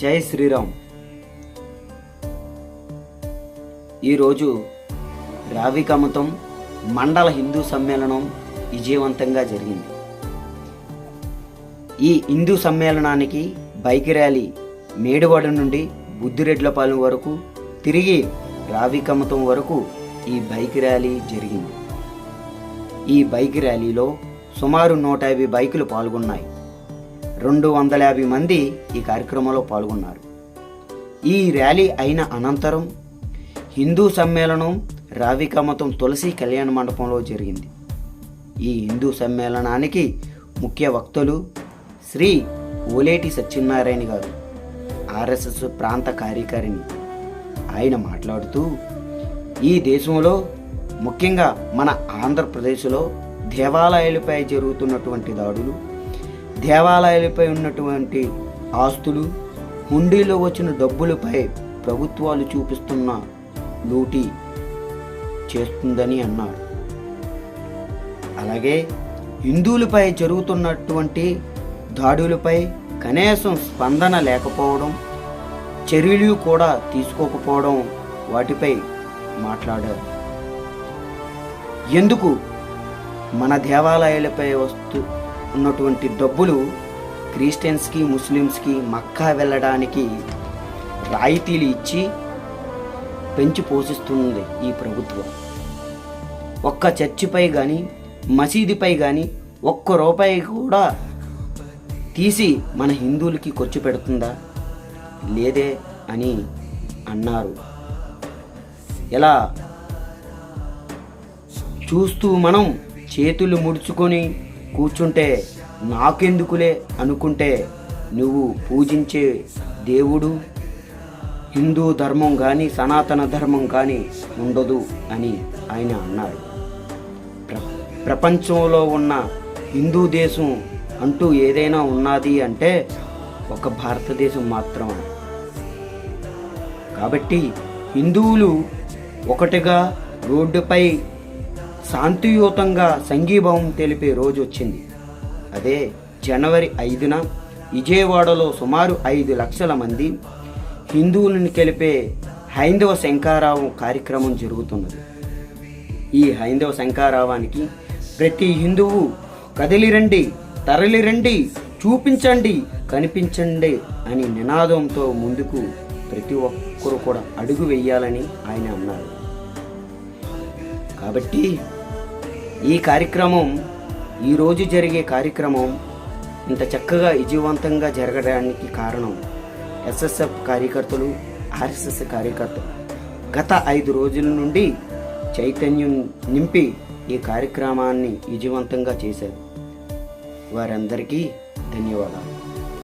జై శ్రీరామ్. ఈరోజు రావికమతం మండల హిందూ సమ్మేళనం విజయవంతంగా జరిగింది. ఈ హిందూ సమ్మేళనానికి బైక్ ర్యాలీ మేడివాడ నుండి బుద్ధిరెడ్లపాలెం వరకు తిరిగి రావికమతం వరకు ఈ బైక్ ర్యాలీ జరిగింది. ఈ బైక్ ర్యాలీలో సుమారు నూట యాభై బైకులు పాల్గొన్నాయి. రెండు వందల యాభై మంది ఈ కార్యక్రమంలో పాల్గొన్నారు. ఈ ర్యాలీ అయిన అనంతరం హిందూ సమ్మేళనం రావికమతం తులసి కళ్యాణ మండపంలో జరిగింది. ఈ హిందూ సమ్మేళనానికి ముఖ్య వక్తలు శ్రీ ఓలేటి సత్యనారాయణ గారు ఆర్ఎస్ఎస్ ప్రాంత కార్యకారిణి. ఆయన మాట్లాడుతూ ఈ దేశంలో ముఖ్యంగా మన ఆంధ్రప్రదేశ్లో దేవాలయాలపై జరుగుతున్నటువంటి దాడులు దేవాలయాలపై ఉన్నటువంటి ఆస్తులు హుండీలో వచ్చిన డబ్బులపై ప్రభుత్వాలు చూపిస్తున్న లూటీ చేస్తుందని అన్నారు అలాగే హిందువులపై జరుగుతున్నటువంటి దాడులపై కనీసం స్పందన లేకపోవడం చర్యలు కూడా తీసుకోకపోవడం వాటిపై మాట్లాడారు. ఎందుకు? మన దేవాలయాలపై వస్తూ ఉన్నటువంటి డబ్బులు క్రిస్టియన్స్కి ముస్లిమ్స్కి మక్కా వెళ్ళడానికి రాయితీలు ఇచ్చి పెంచి పోషిస్తుంది ఈ ప్రభుత్వం. ఒక్క చర్చిపై కానీ మసీదుపై కానీ ఒక్క రూపాయి కూడా తీసి మన హిందువులకి ఖర్చు పెడుతుందా? లేదే అని అన్నారు. ఎలా? చూస్తూ మనం చేతులు ముడుచుకొని కూర్చుంటే నాకెందుకులే అనుకుంటే నువ్వు పూజించే దేవుడు. హిందూ ధర్మం కానీ సనాతన ధర్మం కానీ ఉండదు అని ఆయన అన్నారు. ప్ర ప్రపంచంలో ఉన్న హిందూ దేశం అంటూ ఏదైనా ఉన్నది అంటే ఒక భారతదేశం మాత్రమే. కాబట్టి హిందువులు ఒకటిగా రోడ్డుపై శాంతియుతంగా సంఘీభావం తెలిపే రోజు వచ్చింది. అదే జనవరి ఐదున విజయవాడలో సుమారు ఐదు లక్షల మంది హిందువులను కలిపే హైందవ శంకారావం కార్యక్రమం జరుగుతున్నది. ఈ హైందవ శంకారావానికి ప్రతి హిందువు కదిలిరండి తరలిరండి చూపించండి కనిపించండి అని నినాదంతో ముందుకు ప్రతి ఒక్కరు కూడా అడుగు వెయ్యాలని ఆయన అన్నారు. కాబట్టి ఈ కార్యక్రమం ఈరోజు జరిగే కార్యక్రమం ఇంత చక్కగా విజయవంతంగా జరగడానికి కారణం ఎస్ఎస్ఎఫ్ కార్యకర్తలు ఆర్ఎస్ఎస్ కార్యకర్తలు. గత ఐదు రోజుల నుండి చైతన్యం నింపి ఈ కార్యక్రమాన్ని విజయవంతంగా చేశారు. వారందరికీ ధన్యవాదాలు.